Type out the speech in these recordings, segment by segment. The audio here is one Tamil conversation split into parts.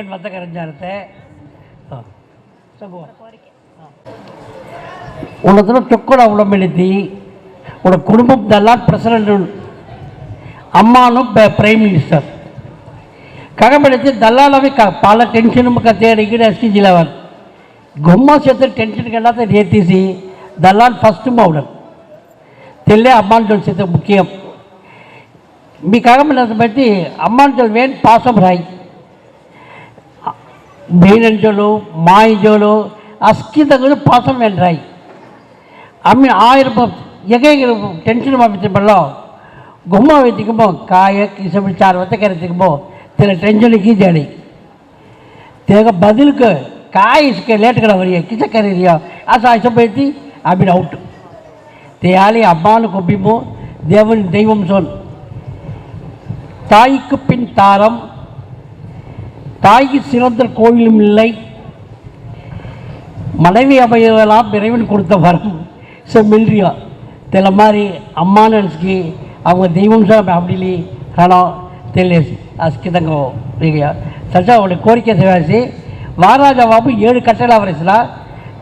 ವೇಣ್ ಮತ್ತೆ ಕರಂಜಾ ಇರುತ್ತೆ ಹಾಂ ಒಂದು ಹತ್ರ ಟೊಕ್ಕಡ ಅವಲಂಬಿತಿ ಅವಳ ಕುಟುಂಬದ್ದೆಲ್ಲ ಪ್ರೆಸಿಡೆಂಟ್ ಅಮ್ಮನು ಪ್ರೈಮ್ ಮಿನಿಸ್ಟರ್ ಕಗಬೆಳಿತು ದಲ್ಲಾಲವಿ ಕ ಪಾಲ ಟೆನ್ಷನ್ ಕತೆ ಇಗಿಡ ಎಸ್ ಟಿ ಜಿಲವನ್ ಗೊಮ್ಮ ಸೇತು ಟೆನ್ಷನ್ಗೆಲ್ಲ ರೇತೀಸಿ దల్లాన్ ఫస్ట్ మౌడన్ తెల్లే అమ్మాంటల్ చేత ముఖ్యం మీ కాగమని బట్టి అమ్మాంటల్ వేణ్ పాసం రాయి ಬೇನಂಜೋಲು ಮಾಯಿಜೋಲು ಅಸ್ಕಿದಗಳು ಪಾಸಂ ಎಂಡ್ರಾಯ್ ಅಮ್ಮಿ ಆ ಇರ್ಬ ಎಗೆ ಟೆನ್ಷನ್ ಮಾಡ್ಬಿಟ್ಟಿರ್ಬಲ್ಲ ಗುಮ್ಮ வைத்துக்கும்போ காய கிசபடி சார்வத்தை கரைத்துக்கும்போ தின டென்ஷனுக்கு ஜாடி தேக பதிலுக்கு காய் இசுக்க லேட்டு கடை வரையா கிச்ச கரையிலையோ ஆசா ஆசப்படுத்தி அப்படின்னு அவுட்டு தேயாலி அம்மானு கொப்பிப்போ தேவன் தெய்வம் சொல். தாய்க்கு பின் தாரம் தாய்க்கு சிறந்த கோவிலும் இல்லை. மனைவி அமையலாம் இறைவன் கொடுத்த வரம். ஸோ மில்ரியா தெல மாதிரி அம்மான்னு நினச்சிக்கி அவங்க தெய்வம் சார் அப்படிலி ரணம் தெரியலேசி அஸ்கிதங்கோ இல்லையா? சச்சா அவருடைய கோரிக்கை சேவாசி வாராஜா பாபு ஏழு கட்டளை வரைசிலா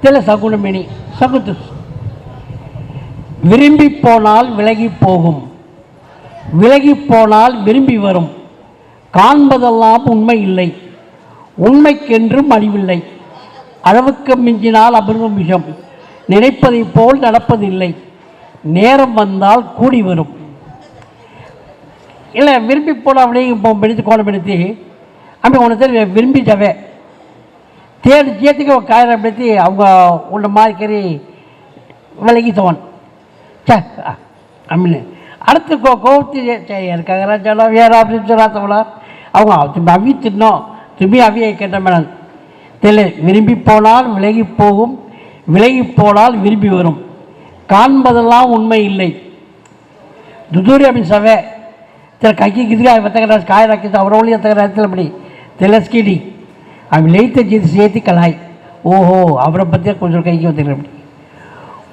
தெல சகுணமேனி சகுத்து. விரும்பி போனால் விலகி போகும். விலகி போனால் விரும்பி வரும். காண்பதெல்லாம் உண்மை இல்லை. உண்மைக்கென்றும் அழிவில்லை. அளவுக்கு மிஞ்சினால் அமிர்தம் விஷம் நினைப்பதைப் போல் நடப்பதில்லை. நேரம் வந்தால் கூடி வரும். இல்லை விரும்பி போன அப்படியே இப்போ பிடித்து கோலம் எடுத்து அப்படி ஒன்று தெரியும் விரும்பிட்டவே. தேடி சேர்த்துக்கு காயிரம் பிடித்து அவங்க உன்னை மாதிரி கறி விலகி தோன் சே அப்படின்னு. அடுத்து கோ கோவத்து இருக்காங்க ராஜாலா வேறு அப்படின்னு சொல்லாதவளா. அவங்க திரும்பி அவி தின்னோம் கிபியாவியை அவியை மேடம் தெளி விரும்பி போனால் விலகி போகும் விலகி போனால் விரும்பி வரும். காண்பதெல்லாம் உண்மை இல்லை. துதூரி அப்படின்னு சவே திரு கைக்கு கிதிரி வெத்தகராஜ் காய் ராக்கி அவரோலி எத்தகராஜத்தில் அப்படி தெலஸ்கிடி அவன் லெய்த்த ஜெயித்து சேர்த்து கலாய். ஓஹோ அவரை பற்றிய கொஞ்சம் கைக்கு வந்துக்கிற அப்படி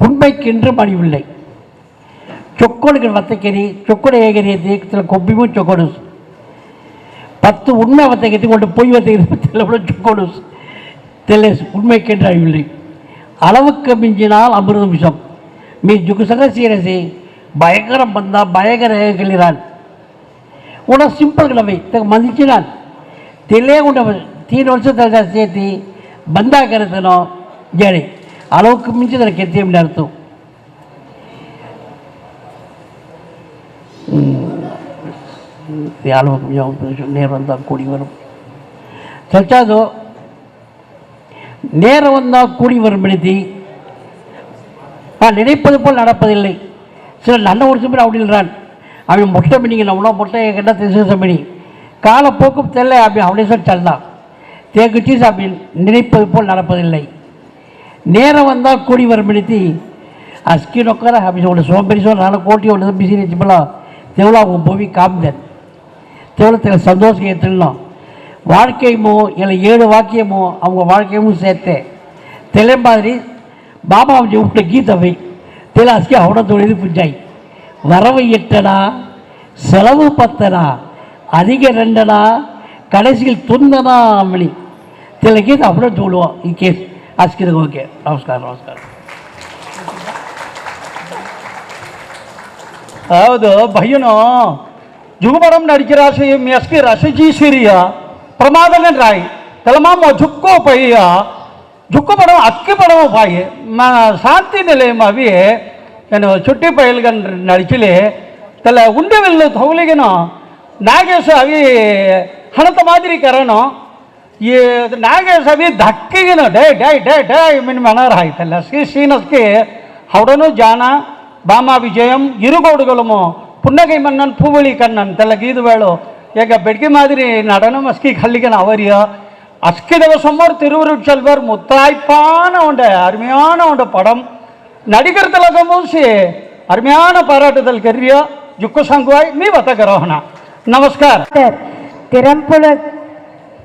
உண்மைக்கென்று மணிவில்லை சொக்கோடுகள் வத்தக்கறி சொக்கோடு ஏகரியத்தை கொப்பிமும் சொக்கோடு. பத்து உண்மை வர்த்தகத்தை கொண்டு பொய் வர்த்தகத்தை கொடு. தெல்லே உண்மை கேட்டாவில்லை அளவுக்கு மிஞ்சினால் அமிர்தம் விஷம். மீ ஜுகுசக சீரசி பயங்கரம் வந்தா பயங்கரகிறான் உன சிம்பிள் கிழமை மதிச்சினான் தெல்லே கொண்ட தீன் வருஷத்தை சேர்த்தி பந்தா கருத்தனும் ஜேடி அளவுக்கு மிஞ்சி தனக்கு எத்தையும் அர்த்தம். அளவுக்கு மிஞ்சி நேரம் வந்தால் கூடி வரும் சச்சாதோ நேரம் வந்தால் கூடி வரும் எழுதி நான் நினைப்பது போல் நடப்பதில்லை சில நல்ல ஒரு சிம்பர் அப்படின்றான் அவன் மொட்டை பண்ணிங்க நம்மளோ மொட்டையை கண்டா திசை பண்ணி காலப்போக்கும் தெரியல அப்படி அவனே சொல்லி தள்ளான் தேக்குச்சி அப்படி நினைப்பது போல் நடப்பதில்லை நேரம் வந்தால் கூடி வரும் எழுதி ಅಸ್ಕಿ ನೊಕ್ಕರ ಹಬ್ಬಿಸಿ ಒಳ್ಳೆ ಸೋಂಬೇರಿಸೋ ನಾನು ಕೋಟಿ ಒಳ್ಳೆ ಬಿಸಿ ಹೆಚ್ಚಿಬಲ್ಲ ತೆವಳ அவங்க போவி காமிதன் தெவளத்தில் சந்தோஷம் ஏற்றுலாம் வாழ்க்கையுமோ இல்லை ஏழு வாக்கியமோ அவங்க வாழ்க்கையும் சேர்த்தே தெலை மாதிரி பாபா அவன் விட்ட கீதவை தெல அஸ்கி அவட தொழில் புஞ்சாய் வரவு எட்டடா செலவு பத்தடா அதிக ரெண்டடா கடைசியில் துந்தனா அம்மணி தெல கீத அப்படியே சொல்லுவோம் ಈ ಕೇಸ್ ಅಸ್ಕಿದಾಗ ಓಕೆ ನಮಸ್ಕಾರ ನಮಸ್ಕಾರ ಹೌದು ಭಯ್ಯನು ಜುಗುಬರಂ ನಡಿಕೆ ರಾಶಿ ಮೆಸ್ಕಿ ರಾಶಿ ಸಿರಿಯ ಪ್ರಮಾದನೆ ರಾಯ್ ತಲಮಾಮ ಜುಕ್ಕೋ ಪಯ್ಯ ಜುಕ್ಕು ಪಡವ ಅಕ್ಕಿ ಪಡವ ಪಾಯಿ ಮ ಶಾಂತಿ ನಿಲಯಂ ಅವಿ ಏನು ಚುಟ್ಟಿ ಪೈಲ್ಗನ್ ನಡಿಚಿಲಿ ತಲೆ ಉಂಡೆ ವಿಲ್ಲು ತೌಲಿಗೆನು ನಾಗೇಶ ಅವಿ ಹಣತ ಮಾದಿರಿ ಕರನು ಈ ನಾಗೇಶ ಅವಿ ಧಕ್ಕಿಗೆನು ಡೇ ಡೇ ಡೇ ಡೇ ಮಿನ್ ಮನರ್ ಆಯ್ತಲ್ಲ ಸಿ ಸೀನಸ್ಗೆ ಹೌಡನು ಜಾನ ಬಾಮ ವಿಜಯಂ ಇರುಗೋಡುಗಲಮು ಪುನ್ನಗೈ ಮನ್ನನ್ ಪೂವಳಿ ಕಣ್ಣನ್ ತೆಲಗೀದು ವೇಳು ಈಗ ಬೆಡ್ಗಿ ಮಾದಿರಿ நடனம் அஸ்கி கல்லிகன் அவரிய அஸ்கிதவ சொம்மர் திருவுருட் செல்வர் முத்தாய்ப்பான உண்ட அருமையான உண்ட படம் நடிகர் திலகமும் சி அருமையான பாராட்டுதல் கருவியா ஜுக்கு சங்குவாய் மீ வத்த கரோகணா நமஸ்கார் திறம்புல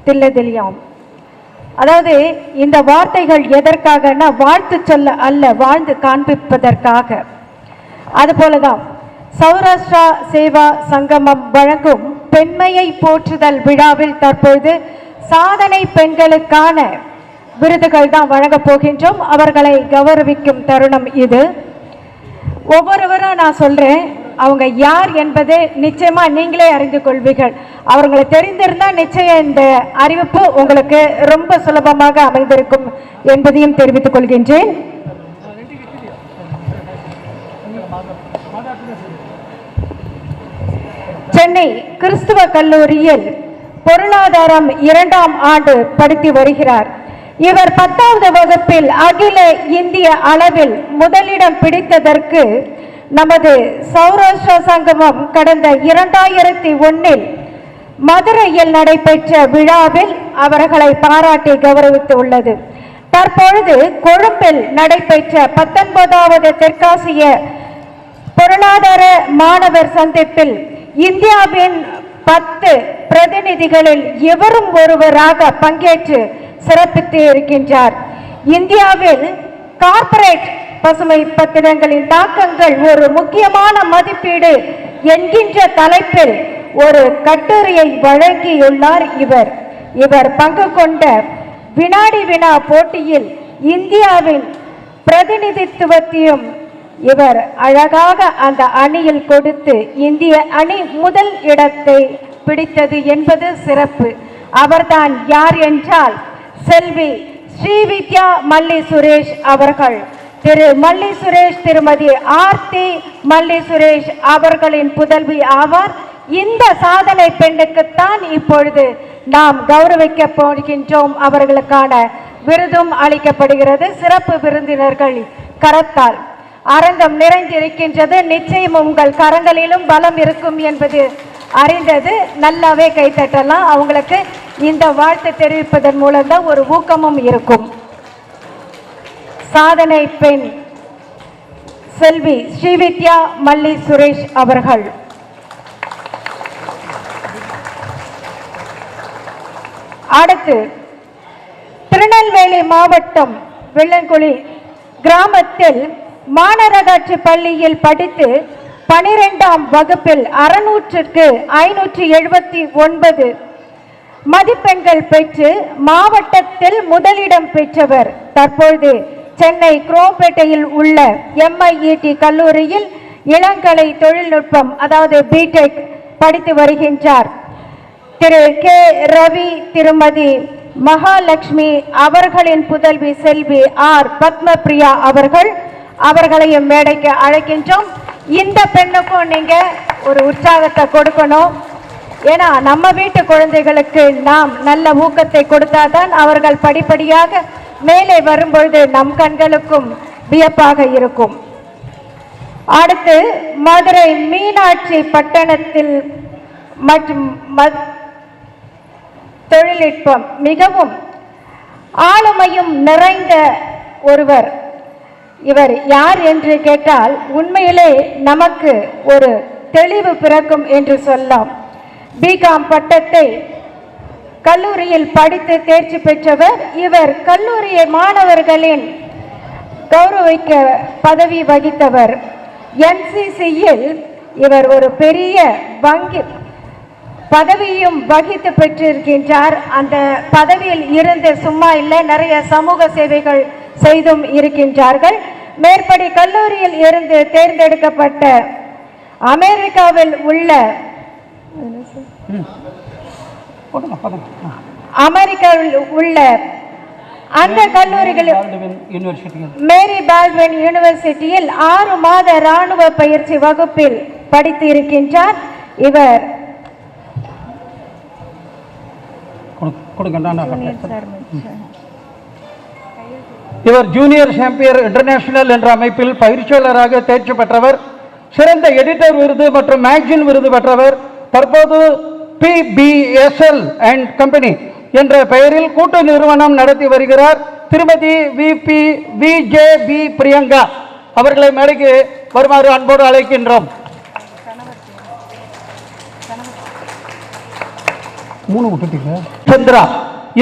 தில்லதிலியாம் அதாவது இந்த வார்த்தைகள் எதற்காகனா வாழ்த்து சொல்ல அல்ல வாழ்ந்து காண்பிப்பதற்காக அதுபோலதான் சௌராஷ்டிரா சேவா சங்கமம் வழங்கும் பெண்மையை போற்றுதல் விழாவில் தற்பொழுது சாதனை பெண்களுக்கான விருதுகள் தான் வழங்கப் போகின்றோம். அவர்களை கௌரவிக்கும் தருணம் இது. ஒவ்வொருவரும் நான் சொல்கிறேன் அவங்க யார் என்பது நிச்சயமா நீங்களே அறிந்து கொள்வீர்கள். அவர்களை தெரிந்திருந்தால் நிச்சயம் இந்த அறிவிப்பு உங்களுக்கு ரொம்ப சுலபமாக அமைந்திருக்கும் என்பதையும் தெரிவித்துக் கொள்கின்றேன். சென்னை கிறிஸ்துவ கல்லூரியில் பொருளாதாரம் இரண்டாம் ஆண்டு படித்து வருகிறார். இவர் பத்தாவது வகுப்பில் அகில இந்திய அளவில் முதலிடம் பிடித்ததற்கு நமது சௌராஷ்டிரா சங்கமம் கடந்த இரண்டாயிரத்தி ஒன்னில் மதுரையில் நடைபெற்ற விழாவில் அவர்களை பாராட்டி கௌரவித்து உள்ளது தற்பொழுது கொழும்பில் நடைபெற்ற பத்தொன்பதாவது தெற்காசிய பொருளாதார மாணவர் சந்திப்பில் இந்தியாவின் பத்து பிரதிநிதிகளில் இவரும் ஒருவராக பங்கேற்று சிறப்பித்து இருக்கின்றார். இந்தியாவில் கார்ப்பரேட் பசுமை பத்திரங்களின் தாக்கங்கள் ஒரு முக்கியமான மதிப்பீடு என்கின்ற தலைப்பில் ஒரு கட்டுரையை வழங்கியுள்ளார் இவர். இவர் பங்கு கொண்ட வினாடி வினா போட்டியில் இந்தியாவின் பிரதிநிதித்துவத்தையும் இவர் அழகாக அந்த அணியில் கொடுத்து இந்திய அணி முதல் இடத்தை பிடித்தது என்பது சிறப்பு. அவர்தான் யார் என்றால் செல்வி ஸ்ரீவித்யா மல்லி சுரேஷ் அவர்கள். திரு மல்லி சுரேஷ் திருமதி ஆர்த்தி மல்லி சுரேஷ் அவர்களின் புதல்வி ஆவார். இந்த சாதனை பெண்ணுக்குத்தான் இப்பொழுது நாம் கௌரவிக்க போகின்றோம். அவர்களுக்கான விருதும் அளிக்கப்படுகிறது. சிறப்பு விருந்தினர்கள் கரத்தால். அரங்கம் நிறைந்திருக்கின்றது. நிச்சயம் உங்கள் கரங்களிலும் பலம் இருக்கும் என்பது அறிந்தது. நல்லாவே கைத்தட்டலாம் அவங்களுக்கு இந்த வாழ்த்து தெரிவிப்பதன் மூலம்தான் ஒரு ஊக்கமும் இருக்கும். சாதனை பெண் செல்வி ஸ்ரீவித்யா மல்லி சுரேஷ் அவர்கள். அடுத்து திருநெல்வேலி மாவட்டம் வெள்ளங்குழி கிராமத்தில் மாநகராட்சி பள்ளியில் படித்து பனிரெண்டாம் வகுப்பில் அறுநூற்றுக்கு ஐநூற்றி எழுபத்தி ஒன்பது மதிப்பெண்கள் பெற்று மாவட்டத்தில் முதலிடம் பெற்றவர். தற்பொழுது சென்னை குரோம்பேட்டையில் உள்ள எம்ஐஇடி கல்லூரியில் இளங்கலை தொழில்நுட்பம் அதாவது பிடெக் படித்து வருகின்றார். திரு கே ரவி திருமதி மகாலட்சுமி அவர்களின் புதல்வி செல்வி ஆர் பத்மபிரியா அவர்கள் அவர்களையும் மேடைக்கு அழைக்கின்றோம். இந்த பெண்ணுக்கும் நீங்க ஒரு உற்சாகத்தை கொடுக்கணும். ஏன்னா நம்ம வீட்டு குழந்தைகளுக்கு நாம் நல்ல ஊக்கத்தை கொடுத்தாதான் அவர்கள் படிப்படியாக மேலே வரும்பொழுது நம் கண்களுக்கும் வியப்பாக இருக்கும். அடுத்து மதுரை மீனாட்சி பட்டணத்தில் மற்றும் ம- தொழில்நுட்பம் மிகவும் ஆளுமையும் நிறைந்த ஒருவர். இவர் யார் என்று கேட்டால் உண்மையிலே நமக்கு ஒரு தெளிவு பிறக்கும் என்று சொல்லலாம். பிகாம் பட்டத்தை கல்லூரியில் படித்து தேர்ச்சி பெற்றவர் இவர் கல்லூரிய மாணவர்களின் கௌரவிக்க பதவி வகித்தவர். என்சிசியில் இவர் ஒரு பெரிய வங்கி பதவியும் வகித்து பெற்றிருக்கின்றார். அந்த பதவியில் இருந்து சும்மா இல்லை நிறைய சமூக சேவைகள் செய்தும் இருக்கின்றார்கள். மேற்படி கல்லூரியில் இருந்து தேர்ந்தெடுக்கப்பட்ட அமெரிக்காவில் உள்ள அமெரிக்காவில் உள்ள அந்த கல்லூரிகளில் மேரி பால்வன் யூனிவர்சிட்டியில் ஆறு மாத ராணுவ பயிற்சி வகுப்பில் படித்து இருக்கின்றார் இவர் கொடுங்க இவர் ஜூனியர் சாம்பியர் இன்டர்நேஷனல் என்ற அமைப்பில் பயிற்சியாளராக தேர்ச்சி பெற்றவர் சிறந்த எடிட்டர் விருது மற்றும் மேக்சின் விருது பெற்றவர் தற்போது பிபிஎஸ்எல் அண்ட் கம்பெனி என்ற பெயரில் கூட்டு நிறுவனம் நடத்தி வருகிறார் திருமதி விபி விஜே பி பிரியங்கா அவர்களை மேடைக்கு வருமாறு அன்போடு அழைக்கின்றோம். மூணு சந்திரா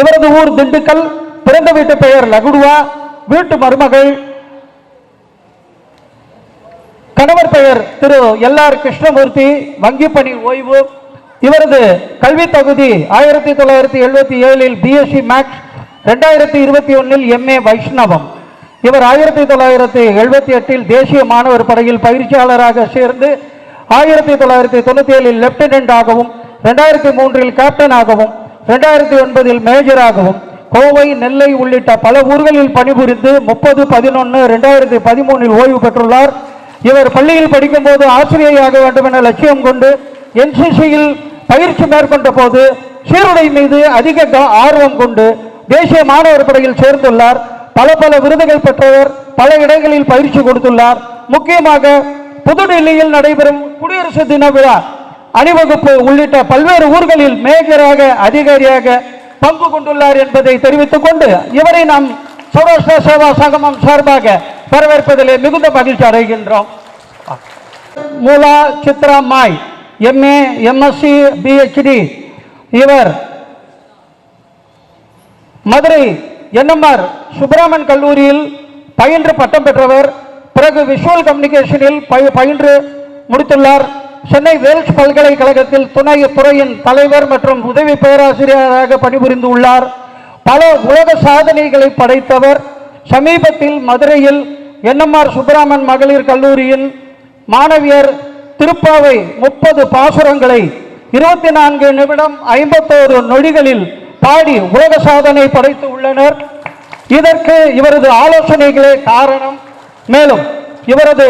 இவரது ஊர் திண்டுக்கல் பிறந்த வீட்டு பெயர் லகுடுவா. வீட்டு மருமகள். கணவர் பெயர் திரு எல் ஆர் கிருஷ்ணமூர்த்தி வங்கி பணி ஓய்வு. இவரது கல்வி தகுதி ஆயிரத்தி தொள்ளாயிரத்தி எழுபத்தி ஏழில் பிஎஸ்சி மேக்ஸ் ரெண்டாயிரத்தி இருபத்தி ஒன்னில் எம்ஏ வைஷ்ணவம். இவர் ஆயிரத்தி தொள்ளாயிரத்தி எழுபத்தி எட்டில் தேசிய மாணவர் படையில் பயிற்சியாளராக சேர்ந்து ஆயிரத்தி தொள்ளாயிரத்தி தொண்ணூத்தி ஏழில் லெப்டினன்ட் ஆகவும் ரெண்டாயிரத்தி மூன்றில் கேப்டன் ஆகவும் ரெண்டாயிரத்தி ஒன்பதில் மேஜராகவும் கோவை நெல்லை உள்ளிட்ட பல ஊர்களில் பணிபுரிந்து முப்பது பதினொன்று ரெண்டாயிரத்தி பதிமூணில் ஓய்வு பெற்றுள்ளார். இவர் பள்ளியில் படிக்கும்போது ஆசிரியராக வேண்டும் என லட்சியம் கொண்டு என்சிசியில் பயிற்சி மேற்கொண்ட போது சீருடை மீது அதிக ஆர்வம் கொண்டு தேசிய மாணவர் படையில் சேர்ந்துள்ளார். பல பல விருதுகள் பெற்றவர் பல இடங்களில் பயிற்சி கொடுத்துள்ளார். முக்கியமாக புதுடெல்லியில் நடைபெறும் குடியரசு தின விழா அணிவகுப்பு உள்ளிட்ட பல்வேறு ஊர்களில் மேஜராக அதிகாரியாக பங்கு கொண்டுள்ளார் என்பதை தெரிவித்துக் கொண்டு இவரை நாம் சௌராஷ்டிர சேவா சங்கமம் சார்பாக வரவேற்பதிலே மிகுந்த மகிழ்ச்சி அடைகின்றோம். மூலா சித்ரா மாய் எம்ஏ எம்எஸ்சி பிஹெச்டி இவர் மதுரை என்எம்ஆர் சுப்பிரமன் கல்லூரியில் பயின்று பட்டம் பெற்றவர் பிறகு விஷுவல் கம்யூனிகேஷனில் பயின்று முடித்துள்ளார். சென்னை வேல்ஸ் பல்கலைக்கழகத்தில் துணை துறையின் தலைவர் மற்றும் உதவி பேராசிரியராக பணிபுரிந்து உள்ளார். பல உலக சாதனைகளை படைத்தவர். சமீபத்தில் மதுரையில் என்எம்ஆர் சுப்பிராமன் மகளிர் கல்லூரியின் மாணவியர் திருப்பாவை முப்பது பாசுரங்களை இருபத்தி நான்கு நிமிடம் ஐம்பத்தோரு நொடிகளில் பாடி உலக சாதனை படைத்து உள்ளனர். இதற்கு இவரது ஆலோசனைகளே காரணம். மேலும் இவரது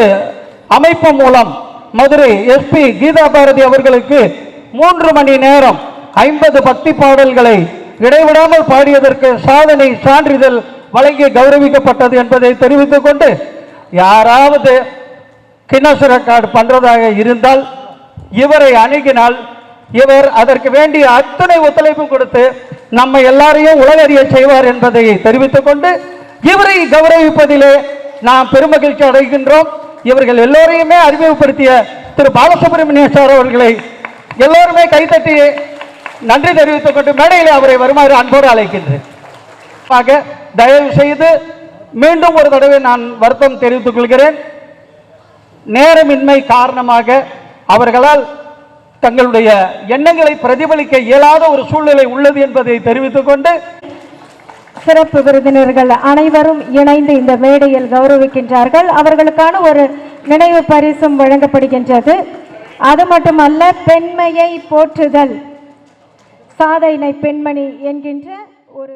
அமைப்பு மூலம் மதுரை எஸ்பி கீதா பாரதி அவர்களுக்கு மூன்று மணி நேரம் ஐம்பது பக்தி பாடல்களை இடைவிடாமல் பாடியதற்கு சாதனை சான்றிதழ் வழங்கி கௌரவிக்கப்பட்டது என்பதை தெரிவித்துக் கொண்டு யாராவது கின்னஸ் ரெக்கார்டு பண்றதாக இருந்தால் இவரை அணுகினால் இவர் அதற்கு வேண்டிய அத்தனை ஒத்துழைப்பு கொடுத்து நம்ம எல்லாரையும் உலகறிய செய்வார் என்பதை தெரிவித்துக் கொண்டு இவரை கௌரவிப்பதிலே நாம் பெருமகிழ்ச்சி அடைகின்றோம். இவர்கள் எல்லோரையுமே அறிமுகப்படுத்திய திரு பாலசுப்ரமணிய சார் அவர்களை எல்லோருமே கைத்தட்டி நன்றி தெரிவித்துக் கொண்டு மேடையில் அவரை வருமாறு அன்போடு அழைக்கின்றேன். ஆக, தயவு செய்து மீண்டும் ஒரு தடவை நான் வருத்தம் தெரிவித்துக் கொள்கிறேன். நேரமின்மை காரணமாக அவர்களால் தங்களுடைய எண்ணங்களை பிரதிபலிக்க இயலாத ஒரு சூழ்நிலை உள்ளது என்பதை தெரிவித்துக் கொண்டு சிறப்பு விருந்தினர்கள் அனைவரும் இணைந்து இந்த மேடையில் கௌரவிக்கின்றார்கள். அவர்களுக்கான ஒரு நினைவு பரிசும் வழங்கப்படுகின்றது. அது மட்டுமல்ல பெண்மையை போற்றுதல். சாதனை பெண்மணி என்கின்ற ஒரு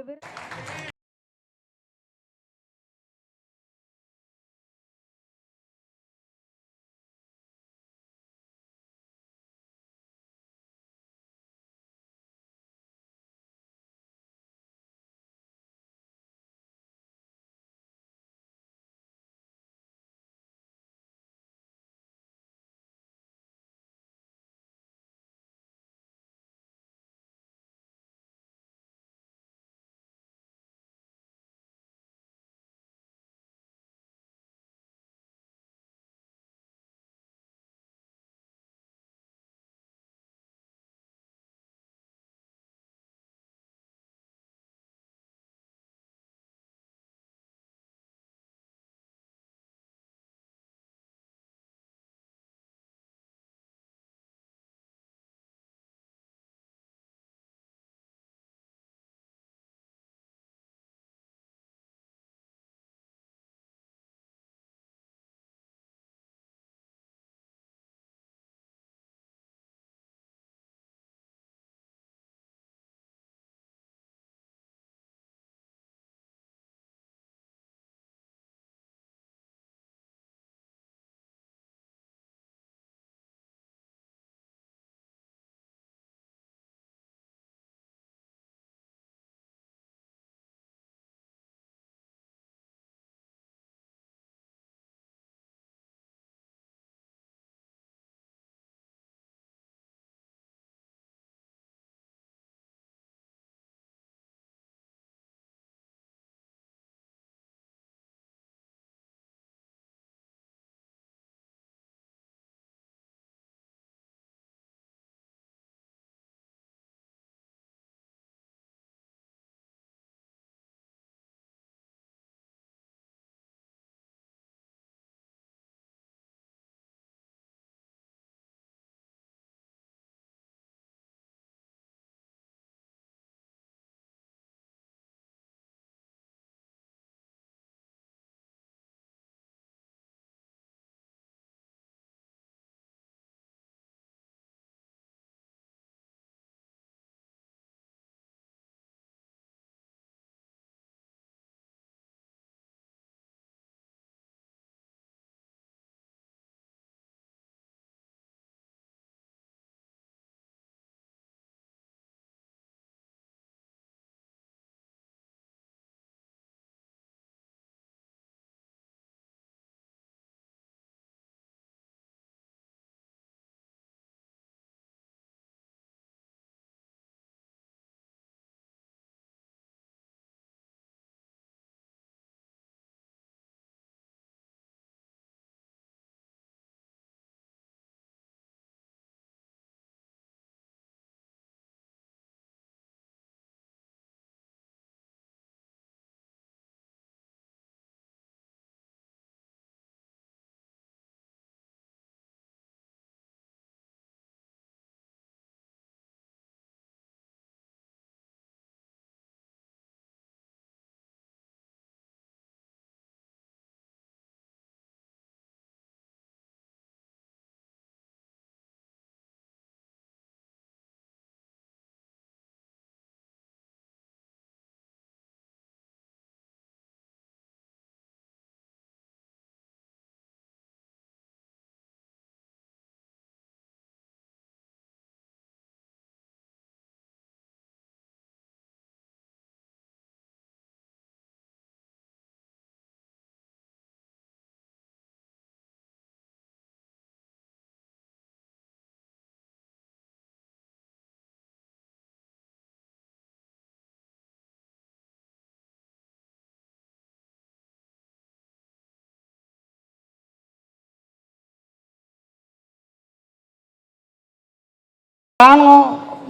ನಾನು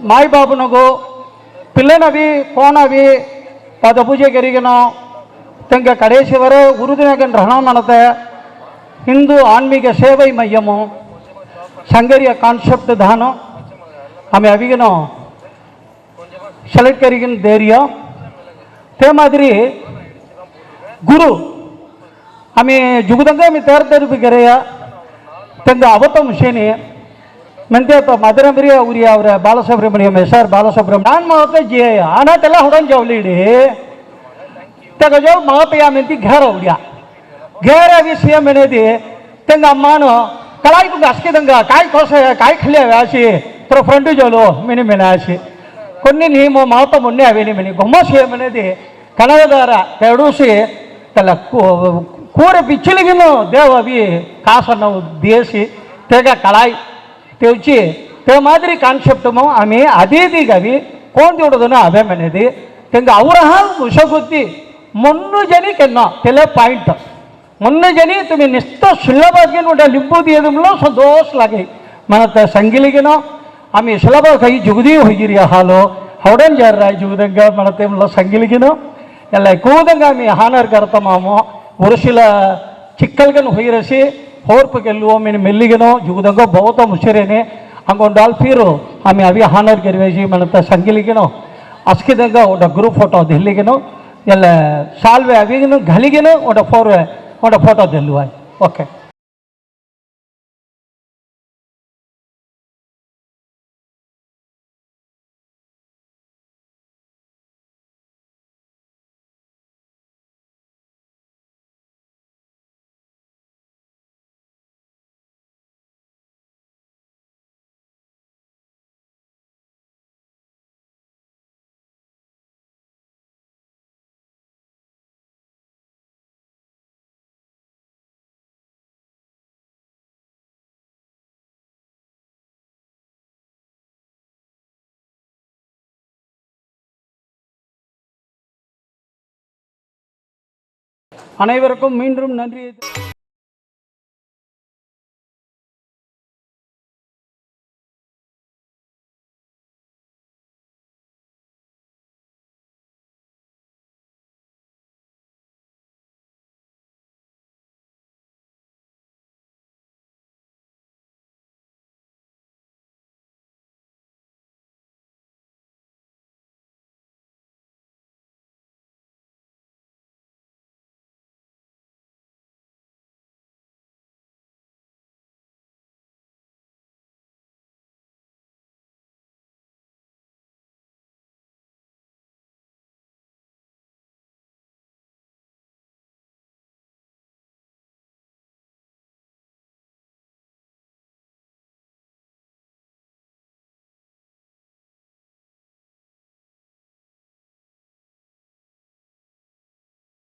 ಮಾಯಿಬಾಬನಿಗೂ ಪಿಲ್ಲನವಿ ಕೋನವಿ ಪದಪೂಜೆಗರಿಗೇನೋ ತಂಗ ಕಡೇಶಿವರ ಉರುದಿನಾಗ ಗ್ರಹಣ ಮಾಡುತ್ತೆ ಹಿಂದೂ ಆನ್ಮೀಗ ಸೇವೈ ಮಯ್ಯಮು ಸಂಗರಿಯ ಕಾನ್ಸೆಪ್ಟ್ ದಾನು ಆಮೆ ಅವಿಗೇನೋ ಸೆಲೆಕ್ಟ್ ಕರಿಗಿನ ಧೈರ್ಯ ತೇ ಮಾದರಿ ಗುರು ಆಮೆ ಜುಗದಂಗ ಆಮೆ ತಯಾರ್ದಾರಿ ಬಿಗರೆಯ ತಂಗ ಅವತ್ತ ಮುಷೇನಿ मंदे मधुर प्रिय उवर बालसुब्रमण्यम एस आर बालसुब्रमण्यम नान जी आना हूँ जवली जो मापिया मेती घेर उड़िया घेर भी सी एम मेने तंग अम्मान कलाई को गस की दंगा काय कोस काय खलिया व्यासी तो फ्रंट जो लो मेने मेने आसी कोई नियम मापा मुन्ने अवेली मेने गुम सी एम मेने कनक द्वारा पेड़ूसी तला कूर पिछली देव अभी कासन देसी तेगा कलाई తెచ్చి తే మాదిరి కాన్సెప్టము ఆమె అదేది అవి కోన్ చూడదును అవేమనేది తెంగ ఔరహ ఉషగుద్ది మొన్ను జని కెన్నో తెలే పాయింట్ ಮೊನ್ನೆ ಜನಿ ತುಮಿ ನಿಸ್ತ ಸುಲಭವಾಗಿ ನೋಡಿ ಲಿಂಬೂದಿ ಎದುಮ್ಲೋ ಸಂತೋಷ ಲಾಗಿ ಮನತ ಸಂಗಿಲಿಗೆನೋ ಆಮಿ ಸುಲಭ ಕೈ ಜುಗುದಿ ಹೋಗಿರಿ ಹಾಲು ಹೌಡನ್ ಜಾರ ಜುಗುದಂಗ ಮನತೆ ಮುಲ್ಲ ಸಂಗಿಲಿಗೆನೋ ಎಲ್ಲ ಕೂದಂಗ ಆಮಿ ಹಾನರ್ ಕರ್ತಮಾಮೋ ಉರುಸಿಲ ಚಿಕ್ಕಲ್ಗನ್ ಹೊಯ್ರಸಿ ಹೋರ್ಪು ಗೆಲ್ಲುವ ಮೀನು ಮೆಲ್ಲಿಗೆನೋ ಯುಗದಂಗ ಬಹುತ ಮುಷರೇನೆ. ಹಂಗೊಂದು ಫೀರು. ಆಮೆ ಅವಿ ಹಾನರ್ ಗೆರಿವೇಸಿ ಮನಂತ ಸಂಗಿಲಿಗೆನೋ, ಅಸ್ಕಿದಂಗ ಒಡ ಗ್ರೂಪ್ ಫೋಟೋ ದೆಲ್ಲಿಗೆನೋ, ಎಲ್ಲ ಸಾಲ್ವೆ ಅವಿಗೆನು, ಘಲಿಗೆನೋ, ಒಡ ಫೋರ್ ಒಡ ಫೋಟೋ ದೆಲ್ಲುವ ಓಕೆ. அனைவருக்கும் மீண்டும் நன்றி